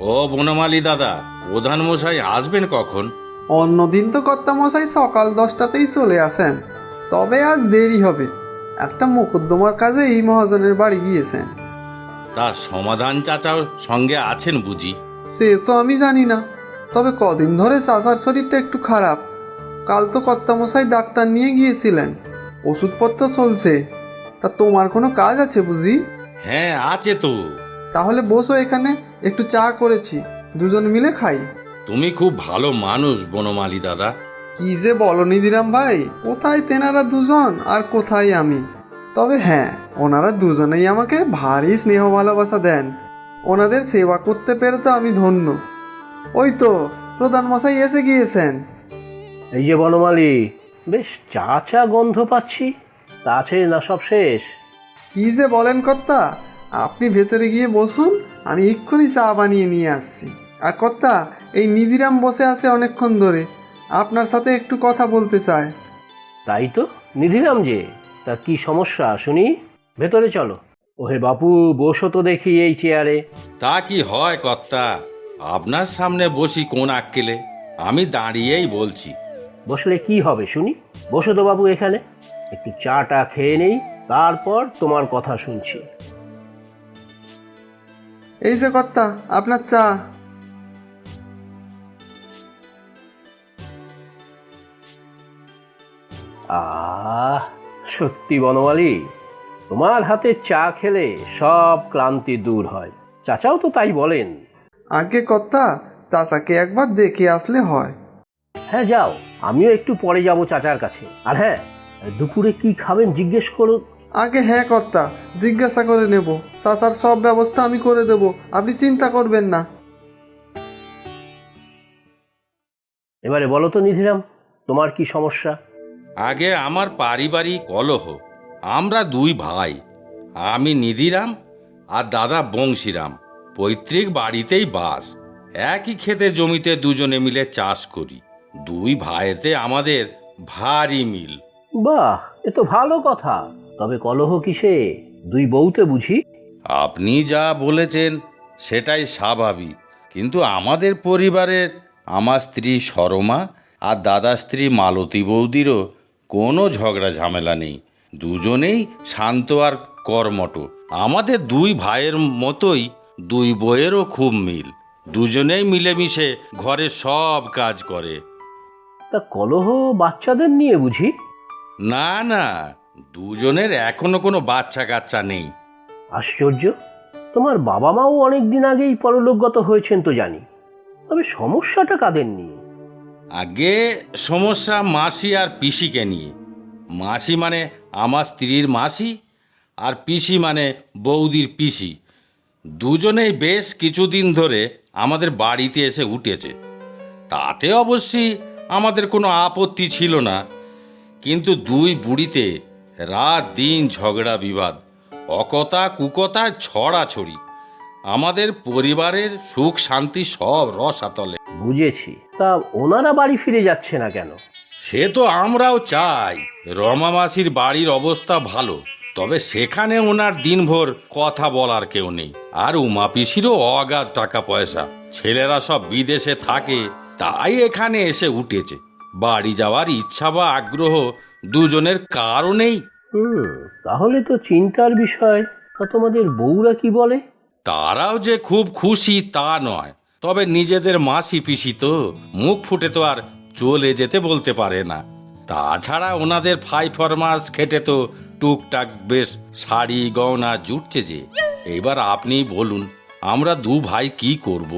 ও বনমালী দাদা প্রধান মশাই আসবেন কখন? অন্যদিন তো কর্তামশাই সকাল দশটাতেই চলে আসেন। তবে আজ দেরি হবে। একটা মোকদ্দমার কাজে এই মহাজনের বাড়ি গিয়েছেন। তার সমাধান চাচাও সঙ্গে আছেন বুঝি? সে তো আমি জানি না। তবে কদিন ধরে চাচার শরীরটা একটু খারাপ। কাল তো কর্তামশাই ডাক্তার নিয়ে গিয়েছিলেন। ওষুধপত্র চলছে। তা তোমার কোনো কাজ আছে বুঝি? হ্যাঁ আছে তো। তাহলে বসো এখানে। একটু চা করেছি দুজন মিলে খাই। তুমি খুব ভালো মানুষ বনমালী দাদা। কি যে বলো নিদিরাম ভাই কোথায় তেনারা দুজন আর কোথায় আমি? তবে হ্যাঁ ওনারা দুজনেই আমাকে ভারী স্নেহ ভালোবাসা দেন। ওনাদের সেবা করতে পেরে তো আমি ধন্য। ওই তো প্রধান মশাই এসে গিয়েছেন। এই যে বনমালী বেশ চা চা গন্ধ পাচ্ছি তা আছে না সব শেষ? কি যে বলেন কর্তা আপনি ভেতরে গিয়ে বসুন আমি এক্ষুনি চা বানিয়ে নিয়ে আসছি। আর কর্তা এই নিধিরাম বসে আছে অনেকক্ষণ ধরে। আপনার সাথে একটু কথা বলতে চায়। তাই তো? নিধিরাম যে তা কি সমস্যা? শুনি। ভেতরে চলো। ওহে বাপু বসো তো দেখি এই চেয়ারে। তা কি হয় কর্তা? আপনার সামনে বসি কোন আক্কেলে? আমি দাঁড়িয়েই বলছি। বসলে কি হবে শুনি। বসো তো বাবু এখানে। একটু চাটা খেয়ে নেই তারপর তোমার কথা শুনছি। এই যে কর্তা আপনার চা। আহ সত্যি বনমালী তোমার হাতে চা খেলে সব ক্লান্তি দূর হয়। চাচাও তো তাই বলেন। আগে কর্তা চাচাকে একবার দেখে আসলে হয়। হ্যাঁ যাও আমিও একটু পরে যাব চাচার কাছে। আর হ্যাঁ দুপুরে কি খাবেন জিজ্ঞেস করো আগে হ্যাঁ কর্তা জিজ্ঞাসা করে নেব। চাচার সব ব্যবস্থা আমি করে দেব আপনি চিন্তা করবেন না। এবারে বলো তো নিধিরাম তোমার কি সমস্যা? আগে আমার পারিবারিক কলহ আমরা দুই ভাই আমি নিধিরাম আর দাদা বংশীরাম পৈতৃক বাড়িতেই বাস। একই ক্ষেতে জমিতে দুজনে মিলে চাষ করি দুই ভাইতে আমাদের ভারী মিল। বাহ এ তো ভালো কথা। তবে কলহ কিসে? দুই বউতে বুঝি? আপনি যা বলেছেন সেটাই স্বাভাবিক। কিন্তু আমাদের পরিবারের আমার স্ত্রী সরমা আর দাদা স্ত্রী মালতী বৌদিরও কোনো ঝগড়া ঝামেলা নেই। দুজনেই শান্ত আর কর্মঠ। আমাদের দুই ভাইয়ের মতোই দুই বইয়েরও খুব মিল। দুজনেই মিলেমিশে ঘরে সব কাজ করে। তা কলহ বাচ্চাদের নিয়ে বুঝি? না না দুজনের এখনও কোনো বাচ্চা কাচ্চা নেই। আশ্চর্য? তোমার বাবা মাও অনেক দিন আগেই পরলোকগত হয়েছেন তো জানি। তবে সমস্যাটা কাদের নিয়ে? আগে সমস্যা মাসি আর পিসিকে নিয়ে। মাসি মানে আমার স্ত্রীর মাসি আর পিসি মানে বৌদির পিসি। দুজনেই বেশ কিছুদিন ধরে আমাদের বাড়িতে এসে উঠেছে। তাতে অবশ্যই আমাদের কোনো আপত্তি ছিল না। কিন্তু দুই বুড়িতে রাত দিন ঝগড়া বিবাদ অকতা কুকতা ছড়াছড়ি আমাদের পরিবারের সুখ শান্তি সব রসাতলে বুঝেছি। তা ওনারা বাড়ি ফিরে যাচ্ছে না কেন? সে তো আমরাও চাই। রমা মাসির বাড়ির অবস্থা ভালো তবে সেখানে ওনার দিনভর কথা বলার কেউ নেই। আর উমা পিসিরও অগাধ টাকা পয়সা ছেলেরা সব বিদেশে থাকে তাই এখানে এসে উঠেছে। বাড়ি যাওয়ার ইচ্ছা বা আগ্রহ দুজনের কারণেই হুম তাহলে তো চিন্তার বিষয়। তা তোমাদের বউরা কি বলে? তারাও যে খুব খুশি তা নয়। তবে নিজেদের মাসি পিসি তো মুখ ফুটে তো আর চলে যেতে বলতে পারে না। তাছাড়া ওনাদের ফাই ফরমাস খেটে তো টুকটাক বেশ শাড়ি গয়না জুটছে যে। এবার আপনি বলুন আমরা দু ভাই কি করব?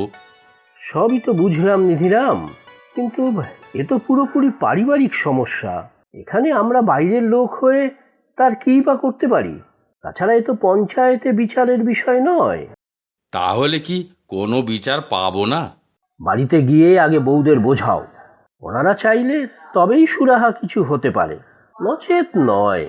সবই তো বুঝলাম নিধিরাম। কিন্তু এ তো পুরোপুরি পারিবারিক সমস্যা। এখানে আমরা বাইরের লোক হয়ে তার কী বা করতে পারি? তাছাড়া এ তো পঞ্চায়েতে বিচারের বিষয় নয়। তাহলে কি কোনো বিচার পাবো না? বাড়িতে গিয়ে আগে বউদের বোঝাও। ওনারা চাইলে তবেই সুরাহা কিছু হতে পারে। নচেত নয়।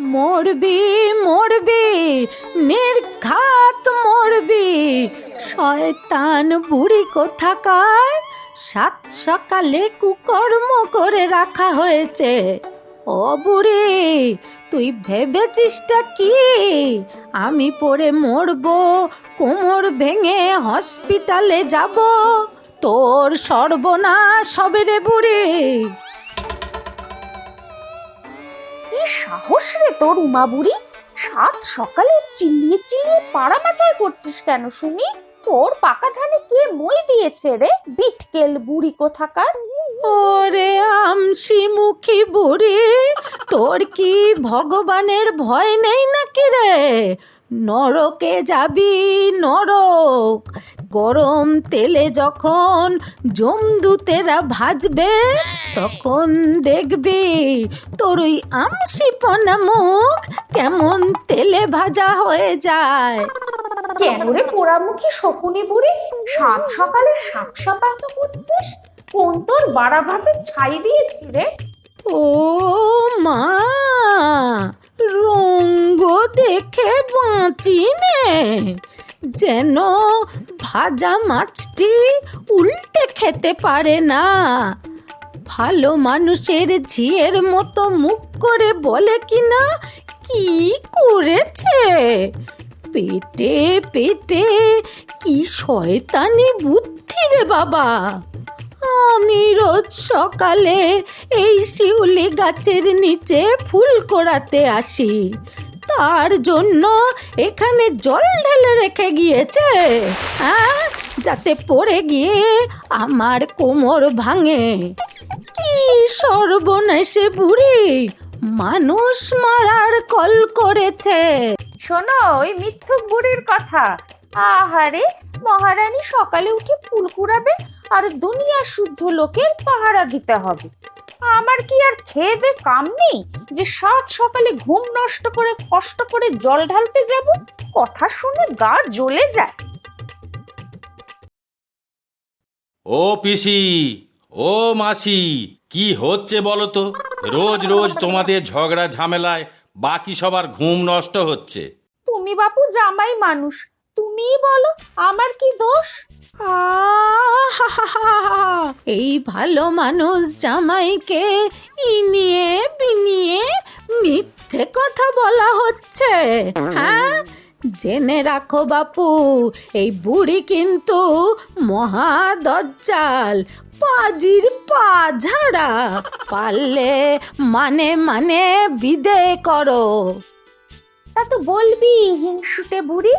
মরবি মরবি নির্ঘাত মরবি। শয়তান বুড়ি কোথাকার? সাত সকালে কুকর্ম করে রাখা হয়েছে। ও বুড়ি, তুই ভেবেছিসটা কি? আমি পড়ে মরবো, কোমর ভেঙে হসপিটালে যাব। তোর সর্বনাশ হবে রে বুড়ি। কি সাহস রে তোর উমা বুড়ি? সাত সকালে চিল্লিয়ে চিল্লিয়ে পাড়া মাথায় করছিস কেন, শুনি? তোর পাকা ধানে কে মই দিয়েছে রে? বিটকেল বুড়ি কোথাকার? ওরে আমসি মুখী বুড়ি, তোর কি ভগবানের ভয় নেই নাকি রে? নরকে যাবি, নরক। গরম তেলে যখন জমদুতেরা ভাজবে, তখন দেখবি তোর ওই আমসি পনা মুখ কেমন তেলে ভাজা হয়ে যায়। কেন রে পোড়ামুখী শকুনি বুড়ি? সাত সকালে সাপ সাপাত করছিস? কোন তোর বাড়া ভাতে ছাই দিয়েছি রে? ও মা, রঙ্গ দেখে বাঁচি নে যেন ভাজা মাছটি উল্টে খেতে পারে না। ভালো মানুষের ঝিয়ের মতো মুখ করে বলে কিনা, কি করেছে? পেটে পেটে, কি শয়তানি বুদ্ধি রে বাবা। আমি রোজ সকালে এই শিউলি গাছের নিচে ফুল কোড়াতে আসি। তার জন্য এখানে জল ঢেলে রেখে গিয়েছে হ্যাঁ? যাতে পড়ে গিয়ে আমার কোমর ভাঙে। কি সর্বনাশে বুড়ি, মানুষ মারার কল করেছে। শোনো, ওই মিথ্যুক বুড়ির কথা। আহারে, মহারানী সকালে উঠে ফুল কুড়াবে আর দুনিয়া শুদ্ধ লোকের পাহারা দিতে হবে। আমার কি আর খেয়ে কাম নেই যে সাত সকালে ঘুম নষ্ট করে, কষ্ট করে জল ঢালতে যাব? কথা শুনে গা জ্বলে যায়। ও পিসি, ও মাসি, কি হচ্ছে বলো তো? রোজ রোজ তোমাদের ঝগড়া ঝামেলায় বাকি সবার ঘুম নষ্ট হচ্ছে। তুমি বাপু জামাই মানুষ তুমিই বলো আমার কি দোষ! এই ভালো মানুষ জামাইকে ইনিয়ে বিনিয়ে মিথ্যে কথা বলা হচ্ছে। হ্যাঁ? জেনে রাখো বাপু এই বুড়ি কিন্তু মহা দজ্জাল। পাজির পা ঝাড়া পারলে মানে মানে বিদে করো। তা তো বলবি হিংসুটে বুড়ি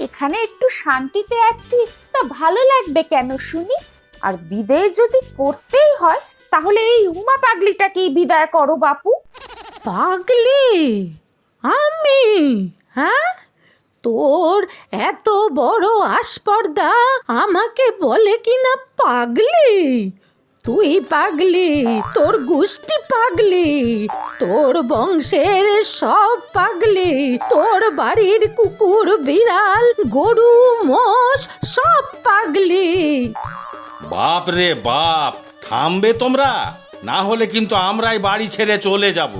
এখানে একটু শান্তিতে আছি তা ভালো লাগবে কেন শুনি? আর বিদায় যদি করতেই হয় তাহলে এই উমা পাগলিটাকেই বিদায় করো বাপু। পাগলি? আমি? হ্যাঁ? তোর এত বড় আসপর্দা আমাকে বলে কিনা পাগলি? তুই পাগলি তোর গোষ্ঠী পাগলি তোর বংশের সব পাগলি তোর বাড়ির কুকুর বিড়াল গরু মোষ সব পাগলি। বাপ রে বাপ থামবে তোমরা? না হলে কিন্তু আমরাই বাড়ি ছেড়ে চলে যাব।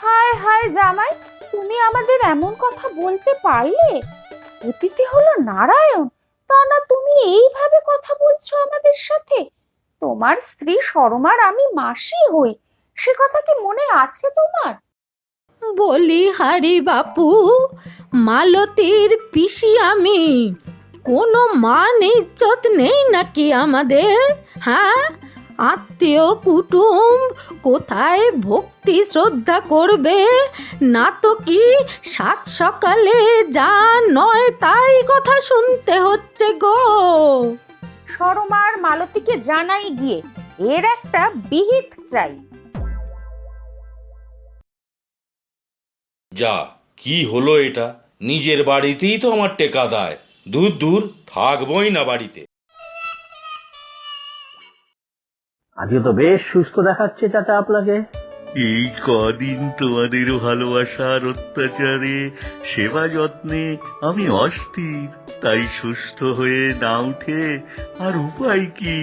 হায় হায় জামাই তুমি আমাদের এমন কথা বলতে পারলে? অতিথি হলো নারায়ণ। তা না, তুমি এইভাবে কথা বলছো আমাদের সাথে? তোমার স্ত্রী সরমার আমি মাসি হই। সে কথা কি মনে আছে তোমার? বলি, হারি বাপু, মালতীর পিসি আমি। কোনো মান ইজ্জত নেই নাকি আমাদের হ্যাঁ? আত্মীয় কুটুম কোথায় ভক্তি শ্রদ্ধা করবে? না তো কি সাত সকালে যা নয় তাই কথা শুনতে হচ্ছে গো। সরমার মালতীকে জানাই গিয়ে এর একটা বিহিত চাই। যা কি হলো এটা? নিজের বাড়িতেই তো আমার টেকা দেয়। দূর দূর থাকবই না বাড়িতে। আজকে তো বেশ সুস্থ দেখাচ্ছে চাচা আপনাকে। এই কদিন তোমাদের ভালোবাসার অত্যাচারে সেবা যত্নে আমি অস্থির তাই সুস্থ হয়ে না উঠে আর উপায় কি?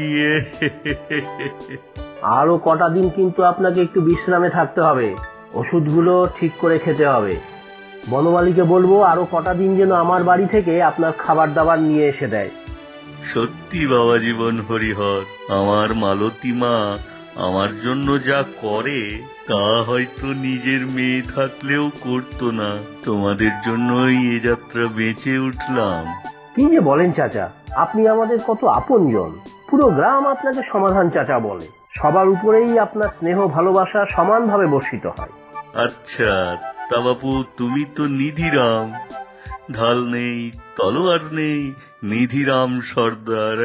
আরও কটা দিন কিন্তু আপনাকে একটু বিশ্রামে থাকতে হবে। ওষুধগুলো ঠিক করে খেতে হবে। বনমালীকে বলব আরও কটা দিন যেন আমার বাড়ি থেকে আপনার খাবার দাবার নিয়ে এসে দেয়। সত্যি বাবা জীবন হরিহর আমার মালতী মা আমার জন্য যা করে তা হয়তো নিজের মেয়ে থাকলেও করতো না। তোমাদের জন্যই এ যাত্রা বেঁচে উঠলাম। কি যে বলেন চাচা আপনি আমাদের কত আপনজন। পুরো গ্রাম আপনাকে সমাধান চাচা বলে। সবার উপরেই আপনার স্নেহ ভালোবাসা সমানভাবে বর্ষিত হয়। আচ্ছা তা বাপু তুমি তো নিধিরাম। ঢাল নেই তলোয়ার নেই নিধিরাম সর্দার।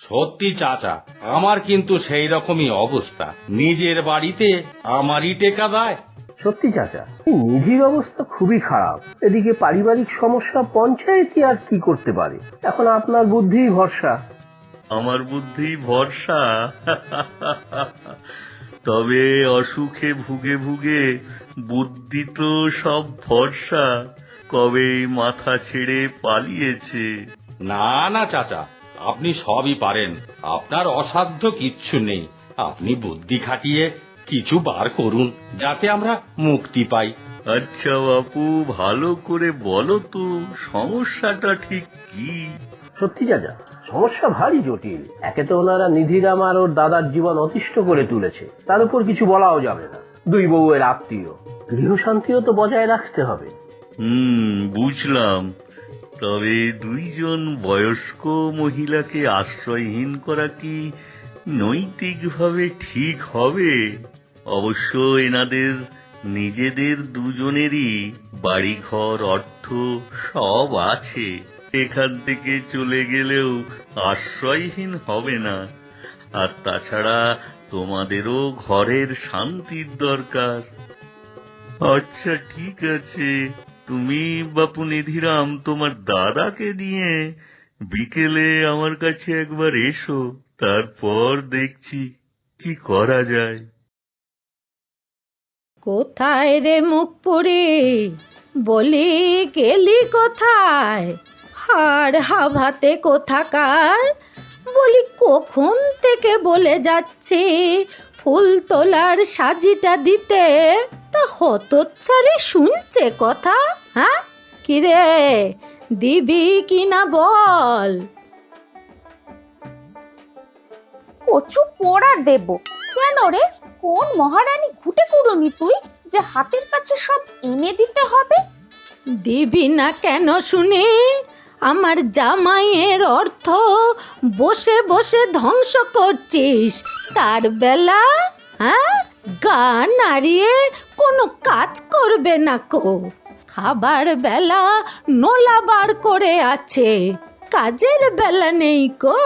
সত্যি চাচা আমার কিন্তু সেই রকমই অবস্থা। নিজের বাড়িতে আমারই টেকা দেয়। সত্যি চাচা এই নিধির অবস্থা খুবই খারাপ। এদিকে পারিবারিক সমস্যা পঞ্চায়েতই আর কি করতে পারে? এখন আপনার বুদ্ধি ভরসা। আমার বুদ্ধি ভরসা। তবে অসুখে ভুগে ভুগে বুদ্ধি তো সব ভরসা কবে মাথা ছেড়ে পালিয়েছে। না না চাচা আপনি সবই পারেন। আপনার অসাধ্য কিচ্ছু নেই। আপনি বুদ্ধি খাটিয়ে কিছু বার করুন যাতে আমরা মুক্তি পাই। আচ্ছা বাপু ভালো করে বলো তো সমস্যাটা ঠিক কি? সত্যি চাচা সমস্যা ভারী জটিল। একে তো ওনারা নিধিরাম আর ওর দাদার জীবন অতিষ্ঠ করে তুলেছে। তার উপর কিছু বলাও যাবে না। দুই বউয়ের আত্মীয়। গৃহশান্তিও তো বজায় রাখতে হবে। হুম, বুঝলাম। তবে দুইজন বয়স্ক মহিলাকে আশ্রয়হীন করা কি নৈতিকভাবে ঠিক হবে? অবশ্য এনাদের নিজেদের দুজনেরই বাড়িঘর, অর্থ সব আছে। এখান থেকে চলে গেলেও আশ্রয়হীন হবে না। আর তাছাড়া তোমাদেরও ঘরের শান্তির দরকার। আচ্ছা ঠিক আছে। তুমি বাপু নিধিরাম, তোমার দাদাকে নিয়ে বিকেলে আমার কাছে একবার এসো, তারপর দেখছি কি করা যায়। কোথায় রে মুখ পড়ে? বলি গেলি কোথায়? হাড় হাভাতে কোথাকার? বলি কখন থেকে বলে যাচ্ছি? ফুল তোলার সাজিটা দিতে? তা হতচ্ছাড়ি শুনছে কথা হ্যাঁ? কিরে দিবি কিনা বল? কচু পোড়া দেব। কেন রে? কোন মহারানী ঘুটে কুড়ুনি তুই যে হাতের কাছে সব এনে দিতে হবে? দিবি না কেন শুনি? আমার জামাইয়ের অর্থ, বসে বসে ধ্বংস করছিস। তার বেলা হ্যাঁ? গা নাড়িয়ে কোনো কাজ করবে না কো। খাবার বেলা নোলা বার করে আছে। কাজের বেলা নেই কো।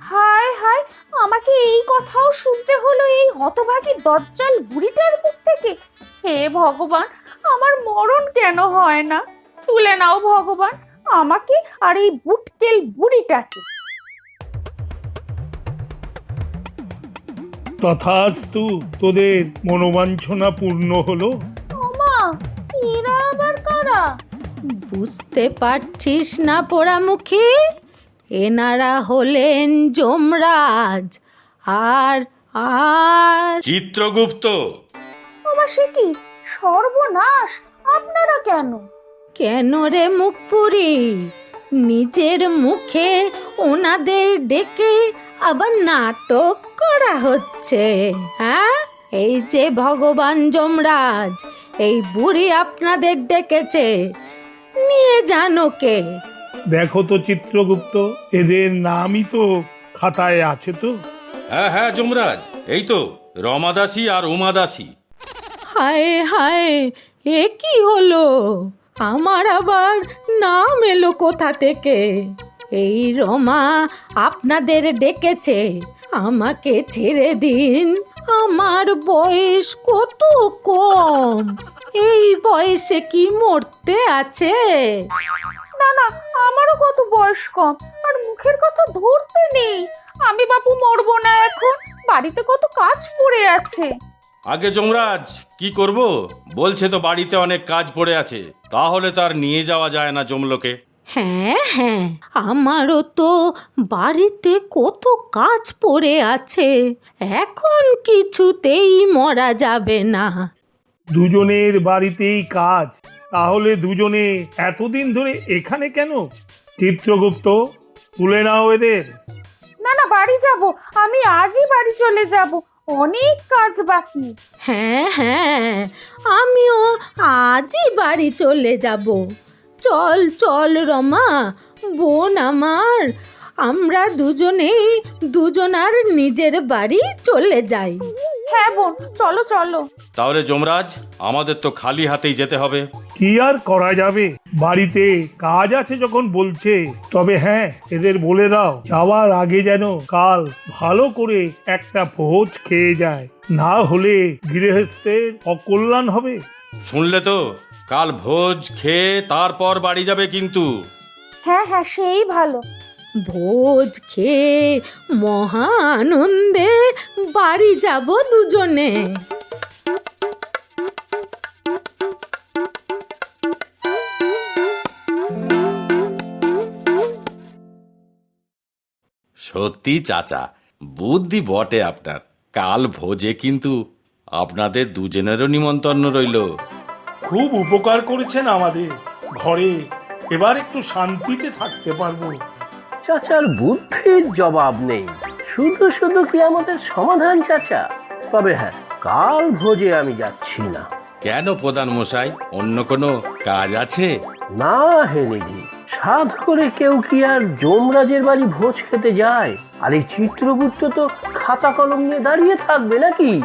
হায় হায়, আমাকে এই কথাও শুনতে হলো এই হতভাগী দজ্জাল বুড়িটার মুখ থেকে। হে ভগবান, আমার মরণ কেন হয় না? তুলে নাও ভগবান আমাকে আর এই বুটকেল বুড়িটাকে। তথাস্তু তোদের মনোবাঞ্ছনা পূর্ণ হলো? ওমা এরা আবার কারা? বুঝতে পারছিস না পোড়ামুখী? এনারা হলেন যমরাজ। আর আর। চিত্রগুপ্ত। ওমা সে কি? সর্বনাশ। আপনারা কেন? কেন রে মুখ পুরি? নিজের মুখে ওনাদের ডেকে আবার নাটক করা হচ্ছে হ্যাঁ? এই যে ভগবান যমরাজ এই বুড়ি আপনাদের ডেকেছে। নিয়ে জানো কে দেখো তো চিত্রগুপ্ত এদের নামই তো খাতায় আছে তো। হ্যাঁ হ্যাঁ যমরাজ এই তো রমাদাসী আর উমাদাসী। হায় হায় এ কি হলো? আমার আবার নাম এলো কোথা থেকে? এই রমা আপনাদের ডেকেছে, আমাকে ছেড়ে দিন। আমার বয়স কত কম? এই বয়সে কি মরতে আছে? না না, আমারও কত বয়স কম, আর মুখের কথা ধরতে নেই। আমি বাপু মরবো না এখন, বাড়িতে কত কাজ পড়ে আছে। আগে যমরাজ কি করব? বলছে তো বাড়িতে অনেক কাজ পড়ে আছে তাহলে তার নিয়ে যাওয়া যায় না জমলোকে হ্যাঁ হ্যাঁ আমারও তো বাড়িতে কত কাজ পড়ে আছে এখন কিছুতেই মরা যাবে না। দুজনের বাড়িতেই কাজ তাহলে দুজনে এতদিন ধরে এখানে কেন? চিত্রগুপ্ত তুলে নাও এদের। না না বাড়ি যাব আমি আজই বাড়ি চলে যাব। অনেক কাজ বাকি। হ্যাঁ হ্যাঁ আমিও আজই বাড়ি চলে যাব। চল চল রমা, বোন আমার, আমরা দুজনেই দুজনার নিজের বাড়ি চলে যাই। হ্যাঁ বোন চলো চলো। তাহলে যমরাজ আমাদের তো খালি হাতেই যেতে হবে। কি আর করা যাবে? বাড়িতে কাজ আছে যখন বলছে। তবে হ্যাঁ এদের বলে দাও। যাওয়ার আগে যেন কাল ভালো করে একটা ভোজ খেয়ে যায়। না হলে গৃহস্থের অকল্যাণ হবে। শুনলে তো কাল ভোজ খেয়ে তারপর বাড়ি যাবে কিন্তু। হ্যাঁ হ্যাঁ সেই ভালো। ভোজ খেয়ে মহা আনন্দে বাড়ি যাব দুজনে। সত্যি চাচা বুদ্ধি বটে আপনার। কাল ভোজে কিন্তু আপনাদের দুজনেরও নিমন্ত্রণ রইল। খুব উপকার করেছেন আমাদের। ঘরে এবার একটু শান্তিতে থাকতে পারব। চাচার বুদ্ধির জবাব নেই। শুধু শুধু কি আমাদের সমাধান চাচা। তবে হ্যাঁ কাল ভোজে আমি যাচ্ছি না। কেন প্রধান মশাই? অন্য কোনো কাজ আছে? না হে নিধি সাধ করে কেউ কি আর যমরাজের বাড়ি ভোজ খেতে যায়? আর এই চিত্রগুপ্ত তো খাতা কলম নিয়ে দাঁড়িয়ে থাকবে নাকি?